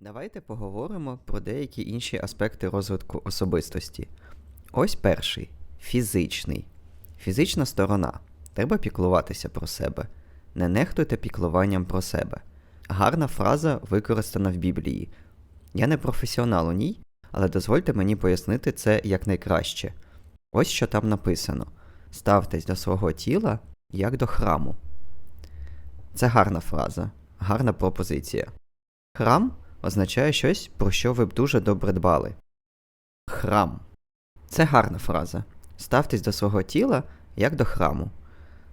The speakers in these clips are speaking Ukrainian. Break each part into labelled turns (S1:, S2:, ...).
S1: Давайте поговоримо про деякі інші аспекти розвитку особистості. Ось перший фізичний. Фізична сторона. Треба піклуватися про себе. Не нехтуйте піклуванням про себе. Гарна фраза використана в Біблії. Я не професіонал у ній, але дозвольте мені пояснити це якнайкраще. Ось що там написано: ставтесь до свого тіла як до храму. Це гарна фраза, гарна пропозиція. Храм означає щось, про що ви б дуже добре дбали. Храм. Це гарна фраза. Ставтесь до свого тіла як до храму.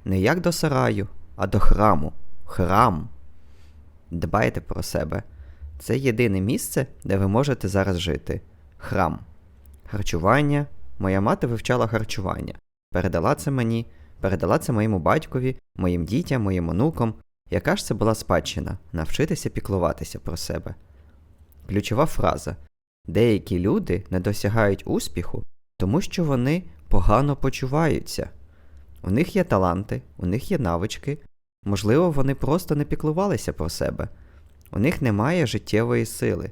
S1: Не як до сараю, а до храму. Храм. Дбайте про себе. Це єдине місце, де ви можете зараз жити. Храм. Харчування. Моя мати вивчала харчування. Передала це мені, передала це моєму батькові, моїм дітям, моїм онукам. Яка ж це була спадщина навчитися піклуватися про себе? Ключова фраза: деякі люди не досягають успіху, тому що вони погано почуваються. У них є таланти, у них є навички, можливо, вони просто не піклувалися про себе. У них немає життєвої сили.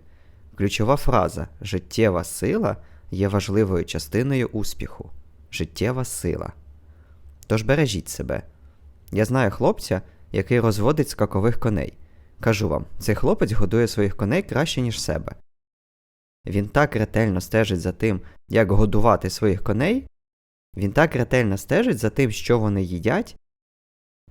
S1: Ключова фраза життєва сила є важливою частиною успіху. Життєва сила. Тож бережіть себе. Я знаю хлопця, який розводить скакових коней. Кажу вам, цей хлопець годує своїх коней краще, ніж себе. Він так ретельно стежить за тим, як годувати своїх коней, він так ретельно стежить за тим, що вони їдять,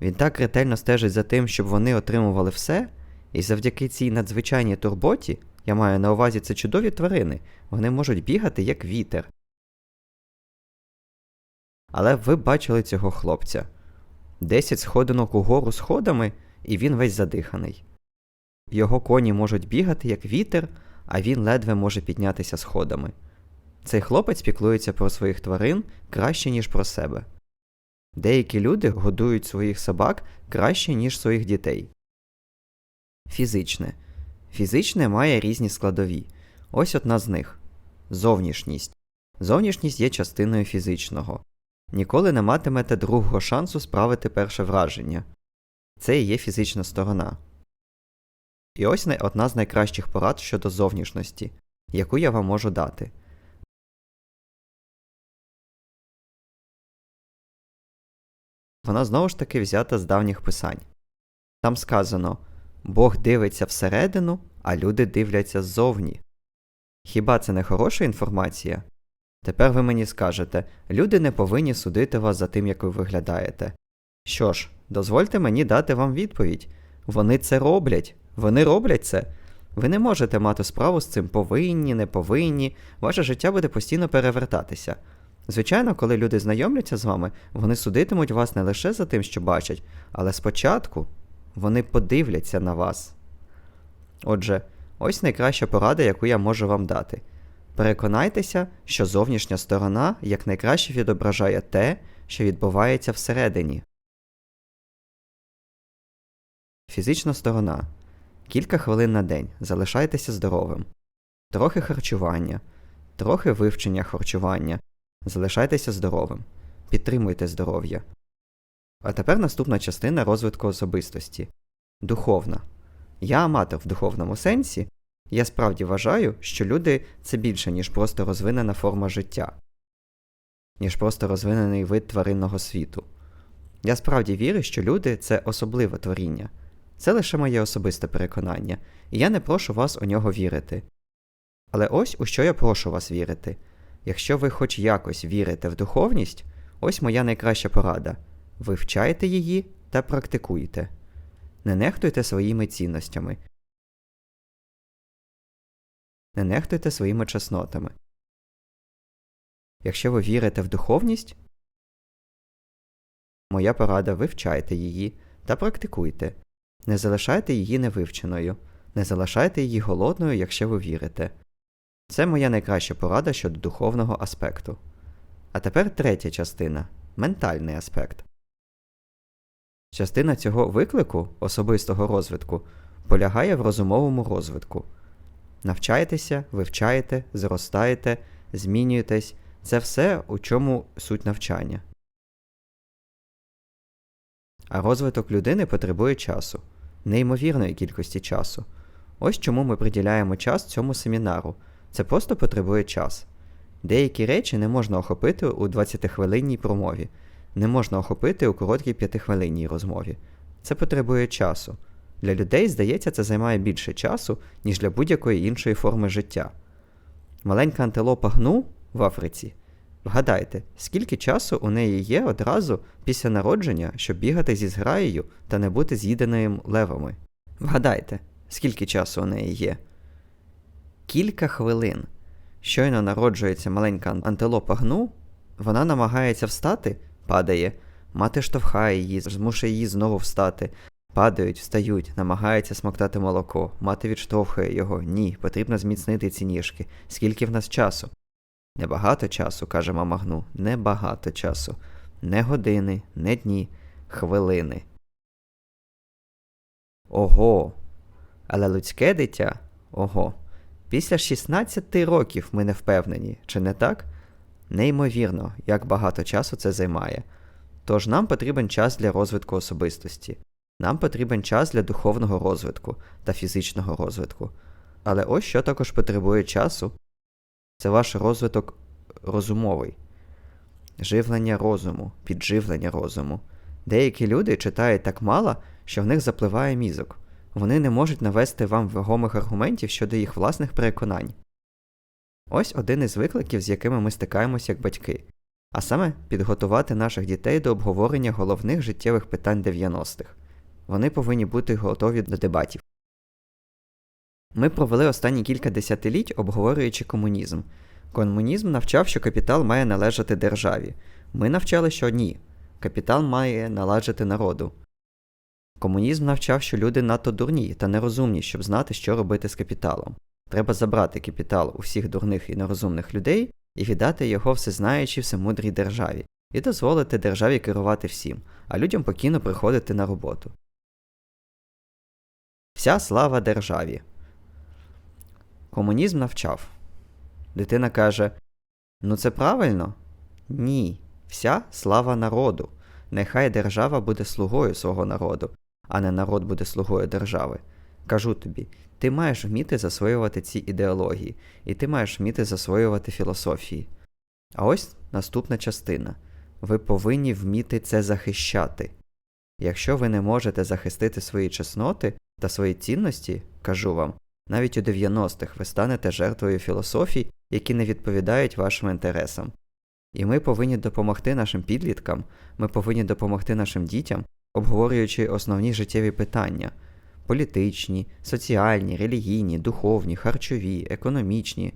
S1: він так ретельно стежить за тим, щоб вони отримували все, і завдяки цій надзвичайній турботі, я маю на увазі це чудові тварини, вони можуть бігати як вітер. Але ви бачили цього хлопця. Десять сходинок угору сходами, і він весь задиханий. Його коні можуть бігати як вітер, а він ледве може піднятися сходами. Цей хлопець піклується про своїх тварин краще, ніж про себе. Деякі люди годують своїх собак краще, ніж своїх дітей. Фізичне. Фізичне має різні складові. Ось одна з них зовнішність. Зовнішність є частиною фізичного. Ніколи не матимете другого шансу справити перше враження. Це і є фізична сторона. І ось одна з найкращих порад щодо зовнішності, яку я вам можу дати. Вона знову ж таки взята з давніх писань. Там сказано Бог дивиться всередину, а люди дивляться ззовні. Хіба це не хороша інформація? Тепер ви мені скажете, люди не повинні судити вас за тим, як ви виглядаєте. Що ж, дозвольте мені дати вам відповідь. Вони це роблять, вони роблять це. Ви не можете мати справу з цим повинні, не повинні, ваше життя буде постійно перевертатися. Звичайно, коли люди знайомляться з вами, вони судитимуть вас не лише за тим, що бачать, але спочатку вони подивляться на вас. Отже, ось найкраща порада, яку я можу вам дати. Переконайтеся, що зовнішня сторона якнайкраще відображає те, що відбувається всередині. Фізична сторона. Кілька хвилин на день. Залишайтеся здоровим. Трохи харчування, трохи вивчення харчування. Залишайтеся здоровим. Підтримуйте здоров'я. А тепер наступна частина розвитку особистості духовна. Я аматор в духовному сенсі. Я справді вважаю, що люди це більше, ніж просто розвинена форма життя, ніж просто розвинений вид тваринного світу. Я справді вірю, що люди це особливе творіння. Це лише моє особисте переконання, і я не прошу вас у нього вірити. Але ось у що я прошу вас вірити. Якщо ви хоч якось вірите в духовність, ось моя найкраща порада вивчайте її та практикуйте. Не нехтуйте своїми цінностями. Не нехтуйте своїми чеснотами. Якщо ви вірите в духовність, моя порада вивчайте її та практикуйте. Не залишайте її невивченою, не залишайте її голодною, якщо ви вірите. Це моя найкраща порада щодо духовного аспекту. А тепер третя частина ментальний аспект. Частина цього виклику особистого розвитку полягає в розумовому розвитку. Навчаєтеся, вивчаєте, зростаєте, змінюєтесь це все, у чому суть навчання. А розвиток людини потребує часу, неймовірної кількості часу. Ось чому ми приділяємо час цьому семінару. Це просто потребує час. Деякі речі не можна охопити у 20-хвилинній промові, не можна охопити у короткій 5-хвилинній розмові. Це потребує часу. Для людей, здається, це займає більше часу, ніж для будь-якої іншої форми життя. Маленька антилопа гну в Африці. Вгадайте, скільки часу у неї є одразу після народження, щоб бігати зі зграєю та не бути з'їденою левами? Вгадайте, скільки часу у неї є? Кілька хвилин. Щойно народжується маленька антилопа гну, вона намагається встати, падає, мати штовхає її, змушує її знову встати. Падають, встають, намагаються смоктати молоко, мати відштовхує його. Ні, потрібно зміцнити ці ніжки. Скільки в нас часу? Небагато часу, каже мама гну, небагато часу. Не години, не дні, хвилини. Ого. Але людське дитя ого. Після 16 років ми не впевнені, чи не так? Неймовірно, як багато часу це займає. Тож нам потрібен час для розвитку особистості. Нам потрібен час для духовного розвитку та фізичного розвитку. Але ось що також потребує часу це ваш розвиток розумовий, живлення розуму, підживлення розуму. Деякі люди читають так мало, що в них запливає мізок. Вони не можуть навести вам вагомих аргументів щодо їх власних переконань. Ось один із викликів, з якими ми стикаємося як батьки, а саме підготувати наших дітей до обговорення головних життєвих питань 90-х. Вони повинні бути готові до дебатів. Ми провели останні кілька десятиліть, обговорюючи комунізм. Комунізм навчав, що капітал має належати державі. Ми навчали, що ні. Капітал має належати народу. Комунізм навчав, що люди надто дурні та нерозумні, щоб знати, що робити з капіталом. Треба забрати капітал у всіх дурних і нерозумних людей і віддати його всезнаючій всемудрій державі, і дозволити державі керувати всім, а людям покійно приходити на роботу. Вся слава державі. Комунізм навчав. Дитина каже: Ну це правильно? Ні. Вся слава народу. Нехай держава буде слугою свого народу, а не народ буде слугою держави. Кажу тобі, ти маєш вміти засвоювати ці ідеології, і ти маєш вміти засвоювати філософії. А ось наступна частина. Ви повинні вміти це захищати. Якщо ви не можете захистити свої чесноти та свої цінності, кажу вам, навіть у 90-х ви станете жертвою філософій, які не відповідають вашим інтересам. І ми повинні допомогти нашим підліткам, ми повинні допомогти нашим дітям, обговорюючи основні життєві питання політичні, соціальні, релігійні, духовні, харчові, економічні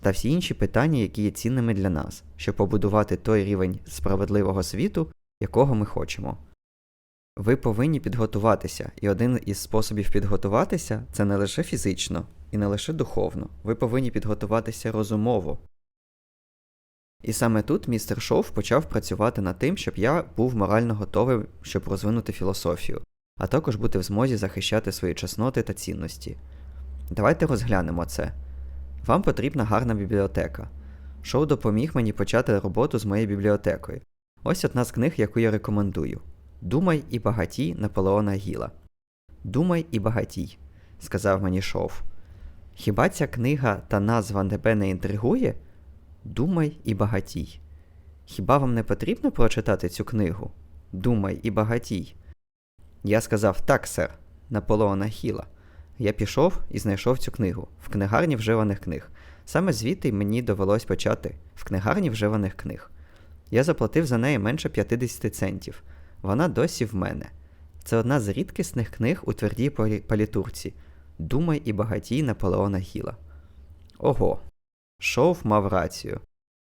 S1: та всі інші питання, які є цінними для нас, щоб побудувати той рівень справедливого світу, якого ми хочемо. Ви повинні підготуватися, і один із способів підготуватися це не лише фізично і не лише духовно, ви повинні підготуватися розумово. І саме тут містер Шоуф почав працювати над тим, щоб я був морально готовий, щоб розвинути філософію, а також бути в змозі захищати свої чесноти та цінності. Давайте розглянемо це. Вам потрібна гарна бібліотека. Шоу допоміг мені почати роботу з моєю бібліотекою. Ось одна з книг, яку я рекомендую. Думай і багатій Наполеона Гіла. Думай і багатій, сказав мені Шоуф. Хіба ця книга та назва тебе не інтригує? Думай і багатій. Хіба вам не потрібно прочитати цю книгу? Думай і багатій. Я сказав так, сер, Наполеона Хіла. Я пішов і знайшов цю книгу в книгарні вживаних книг. Саме звідти мені довелось почати в книгарні вживаних книг. Я заплатив за неї менше 50 центів. Вона досі в мене. Це одна з рідкісних книг у твердій палітурці Думай і багатій Наполеона Гіла. Ого. Шоуф мав рацію.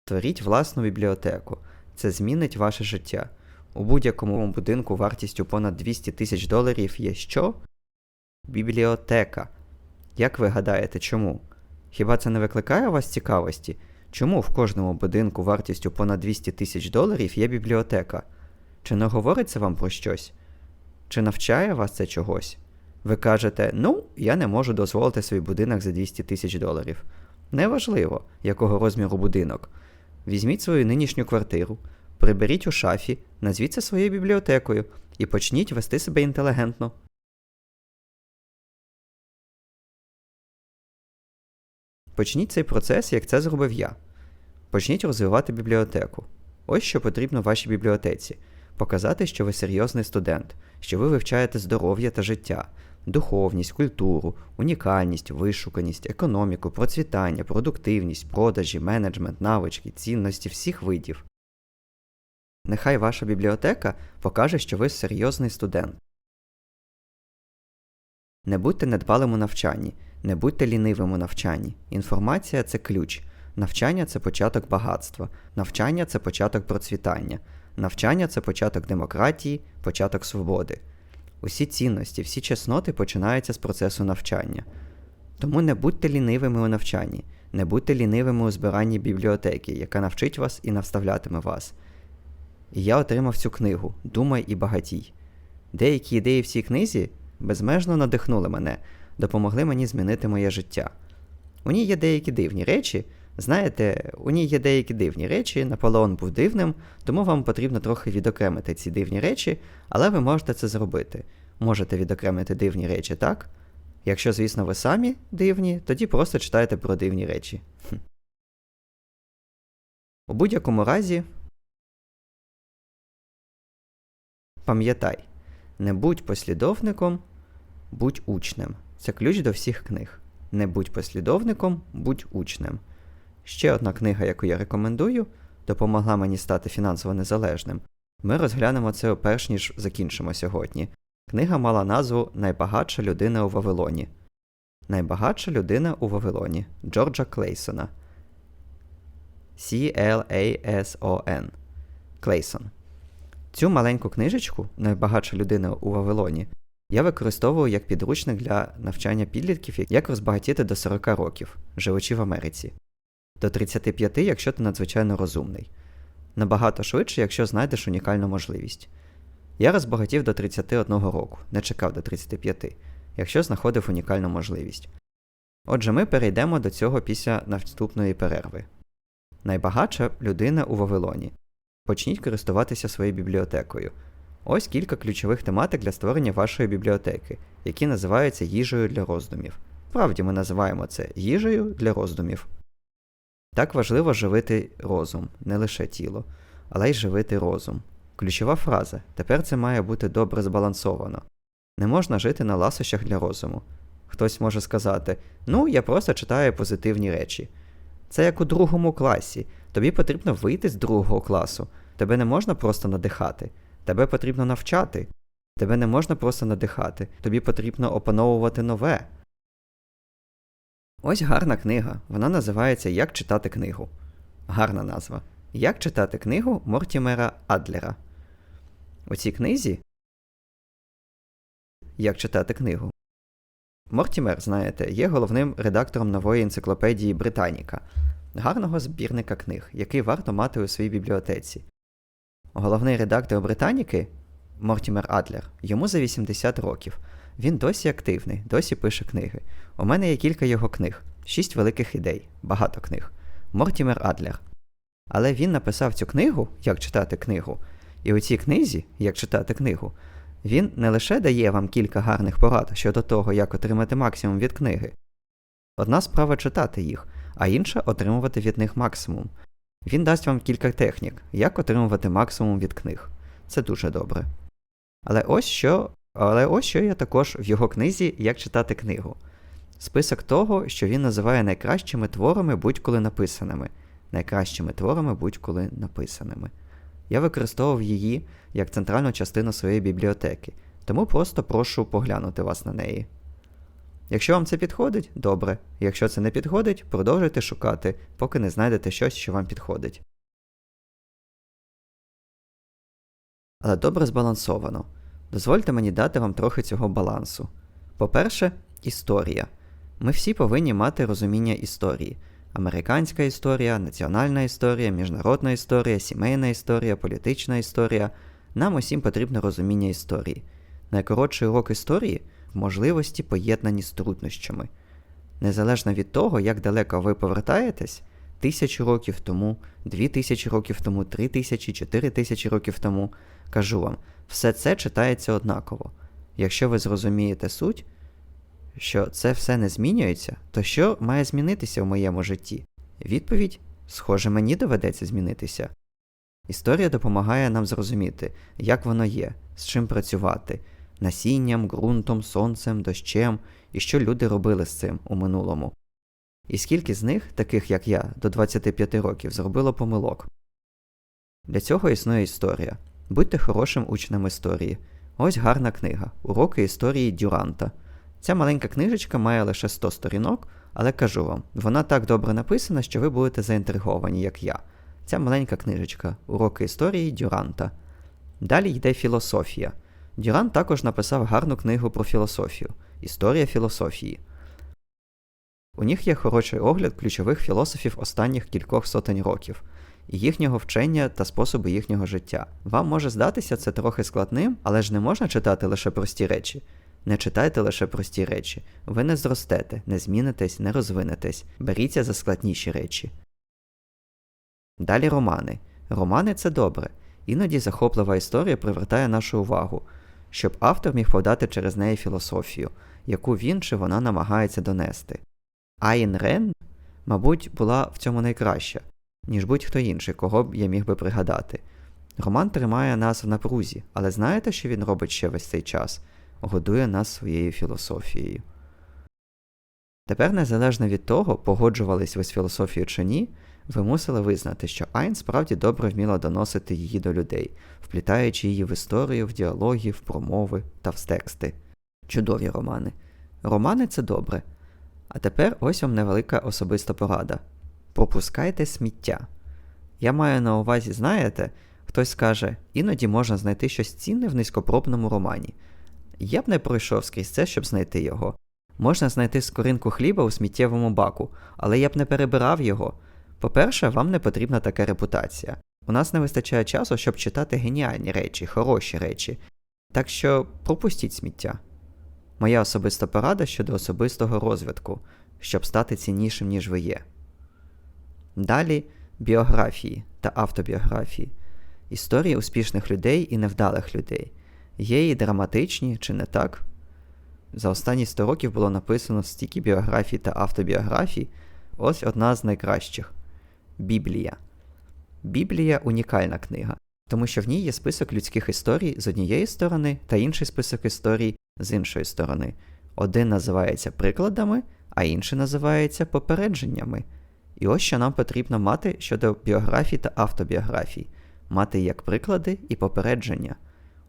S1: Творіть власну бібліотеку. Це змінить ваше життя. У будь-якому будинку вартістю понад 200 тисяч доларів є що? Бібліотека. Як ви гадаєте, чому? Хіба це не викликає у вас цікавості? Чому в кожному будинку вартістю понад 200 тисяч доларів є бібліотека? Чи не говорить це вам про щось? Чи навчає вас це чогось? Ви кажете, ну, я не можу дозволити свій будинок за 200 тисяч доларів. Неважливо, якого розміру будинок. Візьміть свою нинішню квартиру, приберіть у шафі, назвіть це своєю бібліотекою і почніть вести себе інтелігентно. Почніть цей процес, як це зробив я. Почніть розвивати бібліотеку. Ось що потрібно вашій бібліотеці: показати, що ви серйозний студент, що ви вивчаєте здоров'я та життя, духовність, культуру, унікальність, вишуканість, економіку, процвітання, продуктивність, продажі, менеджмент, навички, цінності всіх видів. Нехай ваша бібліотека покаже, що ви серйозний студент. Не будьте недбалим у навчанні, не будьте лінивим у навчанні. Інформація це ключ. Навчання це початок багатства, навчання це початок процвітання, навчання це початок демократії, початок свободи. Усі цінності, всі чесноти починаються з процесу навчання. Тому не будьте лінивими у навчанні, не будьте лінивими у збиранні бібліотеки, яка навчить вас і наставлятиме вас. І я отримав цю книгу Думай і багатій. Деякі ідеї в цій книзі безмежно надихнули мене, допомогли мені змінити моє життя. У ній є деякі дивні речі. Знаєте, у ній є деякі дивні речі, Наполеон був дивним, тому вам потрібно трохи відокремити ці дивні речі, але ви можете це зробити. Можете відокремити дивні речі, так? Якщо, звісно, ви самі дивні, тоді просто читайте про дивні речі. Хм. У будь-якому разі, пам'ятай, не будь послідовником, будь учнем. Це ключ до всіх книг. Не будь послідовником, будь учнем. Ще одна книга, яку я рекомендую, допомогла мені стати фінансово незалежним. Ми розглянемо це перш ніж закінчимо сьогодні. Книга мала назву Найбагатша людина у Вавилоні. Найбагатша людина у Вавилоні Джорджа Клейсона. C-L-A-S-O-N. Клейсон. Цю маленьку книжечку Найбагатша людина у Вавилоні я використовую як підручник для навчання підлітків, як розбагатіти до 40 років, живучи в Америці до 35, якщо ти надзвичайно розумний. Набагато швидше, якщо знайдеш унікальну можливість. Я розбагатів до 31 року, не чекав до 35, якщо знаходив унікальну можливість. Отже, ми перейдемо до цього після наступної перерви. Найбагатша людина у Вавилоні. Почніть користуватися своєю бібліотекою. Ось кілька ключових тематик для створення вашої бібліотеки, які називаються їжею для роздумів. Правді ми називаємо це їжею для роздумів. Так важливо живити розум, не лише тіло, але й живити розум. Ключова фраза тепер це має бути добре збалансовано. Не можна жити на ласощах для розуму. Хтось може сказати: ну, я просто читаю позитивні речі. Це як у другому класі. Тобі потрібно вийти з другого класу. Тебе не можна просто надихати, тебе потрібно навчати. Тебе не можна просто надихати, тобі потрібно опановувати нове. Ось гарна книга. Вона називається Як читати книгу. Гарна назва. Як читати книгу Мортімера Адлера. У цій книзі. Як читати книгу. Мортімер, знаєте, є головним редактором нової енциклопедії Британіка, гарного збірника книг, який варто мати у своїй бібліотеці. Головний редактор Британіки Мортімер Адлер, йому за 80 років. Він досі активний, досі пише книги. У мене є кілька його книг, шість великих ідей, багато книг. Мортімер Адлер. Але він написав цю книгу, як читати книгу, і у цій книзі, як читати книгу, він не лише дає вам кілька гарних порад щодо того, як отримати максимум від книги. Одна справа читати їх, а інша отримувати від них максимум. Він дасть вам кілька технік, як отримувати максимум від книг. Це дуже добре. Але ось що але ось що є також в його книзі Як читати книгу. Список того, що він називає найкращими творами будь-коли написаними. Найкращими творами будь-коли написаними. Я використовував її як центральну частину своєї бібліотеки, тому просто прошу поглянути вас на неї. Якщо вам це підходить, добре. Якщо це не підходить, продовжуйте шукати, поки не знайдете щось, що вам підходить. Але добре збалансовано. Дозвольте мені дати вам трохи цього балансу. По-перше, історія. Ми всі повинні мати розуміння історії. Американська історія, національна історія, міжнародна історія, сімейна історія, політична історія. Нам усім потрібно розуміння історії. Найкоротший урок історії можливості поєднані з труднощами. Незалежно від того, як далеко ви повертаєтесь, тисячу років тому, дві тисячі років тому, три тисячі, чотири тисячі років тому, кажу вам, все це читається однаково. Якщо ви зрозумієте суть, що це все не змінюється, то що має змінитися в моєму житті? Відповідь: схоже, мені доведеться змінитися. Історія допомагає нам зрозуміти, як воно є, з чим працювати насінням, ґрунтом, сонцем, дощем і що люди робили з цим у минулому. І скільки з них, таких як я, до 25 років, зробило помилок. Для цього існує історія. Будьте хорошим учнем історії. Ось гарна книга Уроки історії Дюранта. Ця маленька книжечка має лише 100 сторінок, але кажу вам, вона так добре написана, що ви будете заінтриговані, як я. Ця маленька книжечка Уроки історії Дюранта. Далі йде філософія. Дюрант також написав гарну книгу про філософію Історія філософії. У них є хороший огляд ключових філософів останніх кількох сотень років, їхнього вчення та способи їхнього життя. Вам може здатися це трохи складним, але ж не можна читати лише прості речі. Не читайте лише прості речі. Ви не зростете, не змінитесь, не розвинетесь. Беріться за складніші речі. Далі романи. Романи це добре. Іноді захоплива історія привертає нашу увагу, щоб автор міг подати через неї філософію, яку він чи вона намагається донести. Айн Рен, мабуть, була в цьому найкраща, ніж будь-хто інший, кого б я міг би пригадати. Роман тримає нас в напрузі, але знаєте, що він робить ще весь цей час? Годує нас своєю філософією. Тепер, незалежно від того, погоджувались ви з філософією чи ні, ви мусили визнати, що Айн справді добре вміла доносити її до людей, вплітаючи її в історію, в діалоги, в промови та в тексти. Чудові романи. Романи це добре. А тепер ось вам невелика особиста порада. Пропускайте сміття. Я маю на увазі, знаєте, хтось скаже, іноді можна знайти щось цінне в низькопробному романі. Я б не пройшов скрізь це, щоб знайти його. Можна знайти скоринку хліба у сміттєвому баку, але я б не перебирав його. По-перше, вам не потрібна така репутація. У нас не вистачає часу, щоб читати геніальні речі, хороші речі. Так що пропустіть сміття. Моя особиста порада щодо особистого розвитку, щоб стати ціннішим, ніж ви є. Далі біографії та автобіографії, історії успішних людей і невдалих людей. Є і драматичні, чи не так? За останні 100 років було написано стільки біографій та автобіографій. Ось одна з найкращих Біблія. Біблія унікальна книга, тому що в ній є список людських історій з однієї сторони та інший список історій з іншої сторони. Один називається прикладами, а інший називається попередженнями. І ось що нам потрібно мати щодо біографій та автобіографій мати як приклади і попередження.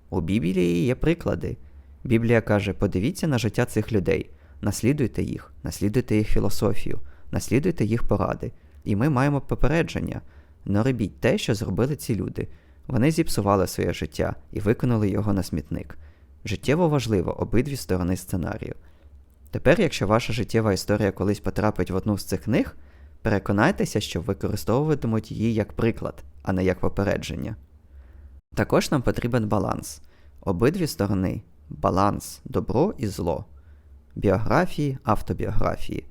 S1: У Біблії є приклади. Біблія каже: подивіться на життя цих людей, наслідуйте їх, наслідуйте їх філософію, наслідуйте їх поради. І ми маємо попередження. Не робіть те, що зробили ці люди. Вони зіпсували своє життя і виконали його на смітник. Життєво важливо обидві сторони сценарію. Тепер, якщо ваша життєва історія колись потрапить в одну з цих книг, переконайтеся, що використовуватимуть її як приклад, а не як попередження. Також нам потрібен баланс. Обидві сторони баланс, добро і зло, біографії, автобіографії.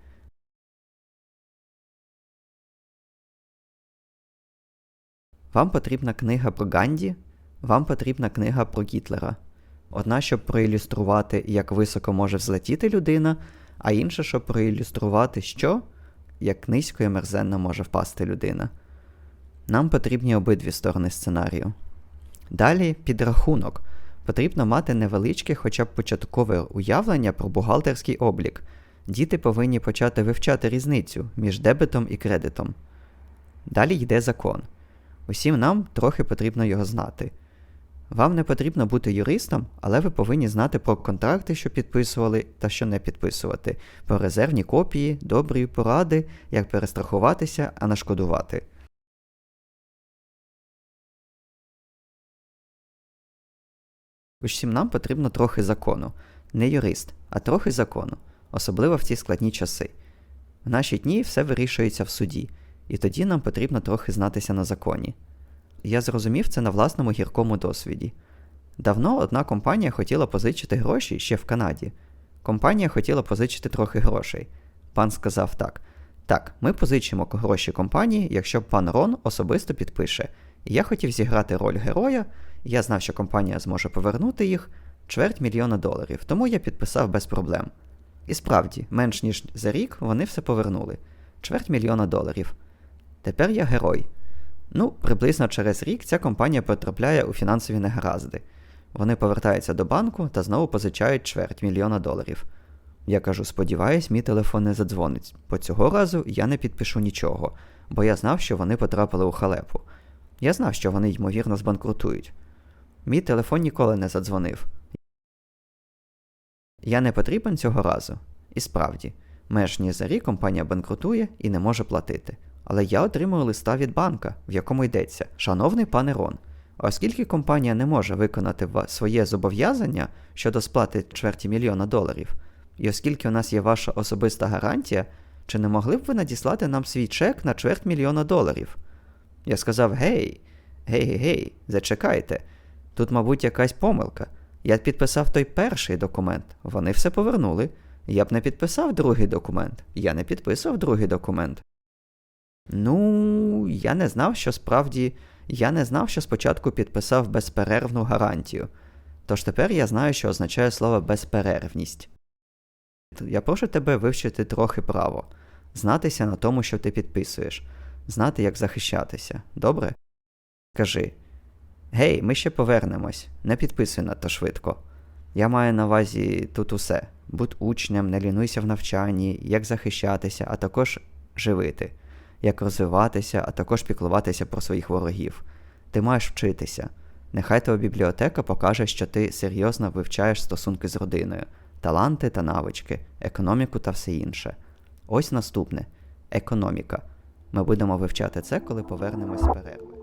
S1: Вам потрібна книга про Ганді, вам потрібна книга про Гітлера. Одна, щоб проілюструвати, як високо може взлетіти людина, а інша, щоб проілюструвати, що, як низько і мерзенно може впасти людина. Нам потрібні обидві сторони сценарію. Далі підрахунок. Потрібно мати невеличке, хоча б початкове уявлення про бухгалтерський облік. Діти повинні почати вивчати різницю між дебетом і кредитом. Далі йде закон. Усім нам трохи потрібно його знати. Вам не потрібно бути юристом, але ви повинні знати про контракти, що підписували та що не підписувати, про резервні копії, добрі поради, як перестрахуватися, а нашкодувати. Усім нам потрібно трохи закону. Не юрист, а трохи закону, особливо в ці складні часи. В наші дні все вирішується в суді, і тоді нам потрібно трохи знатися на законі. Я зрозумів це на власному гіркому досвіді. Давно одна компанія хотіла позичити гроші ще в Канаді. Компанія хотіла позичити трохи грошей. Пан сказав так: Так, ми позичимо гроші компанії, якщо пан Рон особисто підпише. Я хотів зіграти роль героя, я знав, що компанія зможе повернути їх чверть мільйона доларів, тому я підписав без проблем. І справді, менш ніж за рік вони все повернули. Чверть мільйона доларів. Тепер я герой. Ну, приблизно через рік ця компанія потрапляє у фінансові негаразди. Вони повертаються до банку та знову позичають чверть мільйона доларів. Я кажу, сподіваюсь, мій телефон не задзвонить, бо цього разу я не підпишу нічого, бо я знав, що вони потрапили у халепу. Я знав, що вони, ймовірно, збанкрутують. Мій телефон ніколи не задзвонив. Я не потрібен цього разу. І справді, меж ніж за рік компанія банкрутує і не може платити. Але я отримую листа від банка, в якому йдеться: Шановний пане Рон, оскільки компанія не може виконати своє зобов'язання щодо сплати чверті мільйона доларів, і оскільки у нас є ваша особиста гарантія, чи не могли б ви надіслати нам свій чек на чверть мільйона доларів? Я сказав: Гей, гей, гей, гей, зачекайте. Тут, мабуть, якась помилка. Я підписав той перший документ, вони все повернули. Я б не підписав другий документ, я не підписував другий документ. Ну, я не знав, що справді. Я не знав, що спочатку підписав безперервну гарантію. Тож тепер я знаю, що означає слово безперервність. Я прошу тебе вивчити трохи право, знатися на тому, що ти підписуєш, знати, як захищатися. Добре? Кажи. Гей, ми ще повернемось, не підписуй надто швидко. Я маю на увазі тут усе: будь учнем, не лінуйся в навчанні, як захищатися, а також живити, як розвиватися, а також піклуватися про своїх ворогів. Ти маєш вчитися. Нехай твоя бібліотека покаже, що ти серйозно вивчаєш стосунки з родиною, таланти та навички, економіку та все інше. Ось наступне економіка. Ми будемо вивчати це, коли повернемось з перерви.